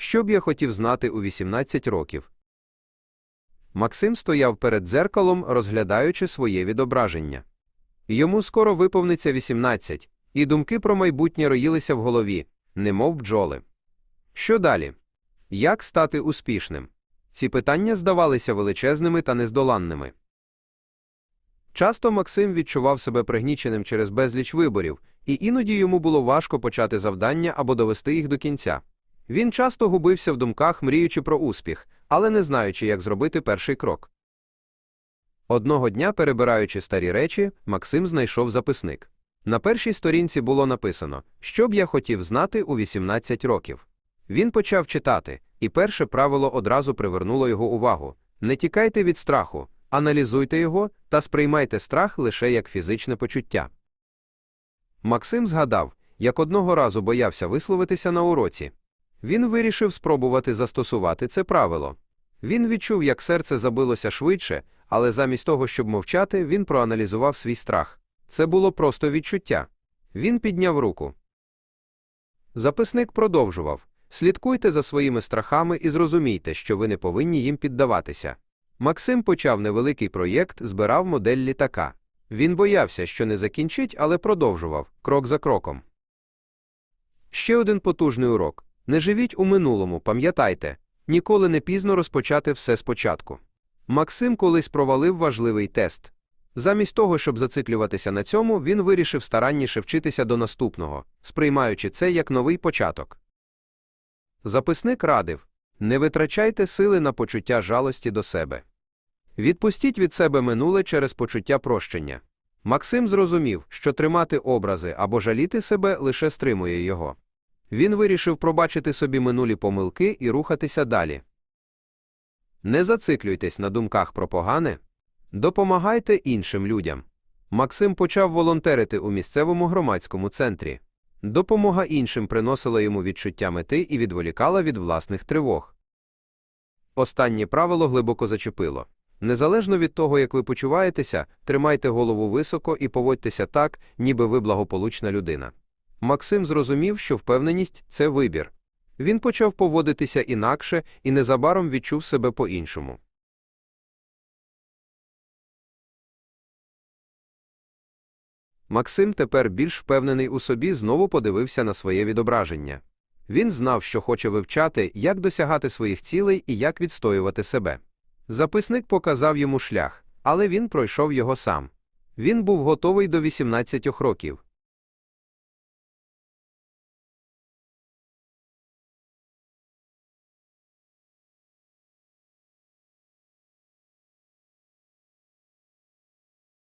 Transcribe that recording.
Що б я хотів знати у 18 років? Максим стояв перед дзеркалом, розглядаючи своє відображення. Йому скоро виповниться 18, і думки про майбутнє роїлися в голові, немов бджоли. Що далі? Як стати успішним? Ці питання здавалися величезними та нездоланними. Часто Максим відчував себе пригніченим через безліч виборів, і іноді йому було важко почати завдання або довести їх до кінця. Він часто губився в думках, мріючи про успіх, але не знаючи, як зробити перший крок. Одного дня, перебираючи старі речі, Максим знайшов записник. На першій сторінці було написано, що б я хотів знати у 18 років. Він почав читати, і перше правило одразу привернуло його увагу: не тікайте від страху, аналізуйте його та сприймайте страх лише як фізичне почуття. Максим згадав, як одного разу боявся висловитися на уроці. Він вирішив спробувати застосувати це правило. Він відчув, як серце забилося швидше, але замість того, щоб мовчати, він проаналізував свій страх. Це було просто відчуття. Він підняв руку. Записник продовжував Слідкуйте за своїми страхами і зрозумійте, що ви не повинні їм піддаватися. Максим почав невеликий проєкт, збирав модель літака. Він боявся, що не закінчить, але продовжував крок за кроком. Ще один потужний урок не живіть у минулому, пам'ятайте, ніколи не пізно розпочати все спочатку. Максим колись провалив важливий тест. Замість того, щоб зациклюватися на цьому, він вирішив старанніше вчитися до наступного, сприймаючи це як новий початок. Записник радив не витрачайте сили на почуття жалості до себе. Відпустіть від себе минуле через почуття прощення. Максим зрозумів, що тримати образи або жаліти себе лише стримує його. Він вирішив пробачити собі минулі помилки і рухатися далі. Не зациклюйтесь на думках про погане, допомагайте іншим людям. Максим почав волонтерити у місцевому громадському центрі. Допомога іншим приносила йому відчуття мети і відволікала від власних тривог. Останнє правило глибоко зачепило. Незалежно від того, як ви почуваєтеся, тримайте голову високо і поводьтеся так, ніби ви благополучна людина. Максим зрозумів, що впевненість це вибір. Він почав поводитися інакше і незабаром відчув себе по-іншому. Максим тепер більш впевнений у собі знову подивився на своє відображення. Він знав, що хоче вивчати, як досягати своїх цілей і як відстоювати себе. Записник показав йому шлях, але він пройшов його сам. Він був готовий до 18 років.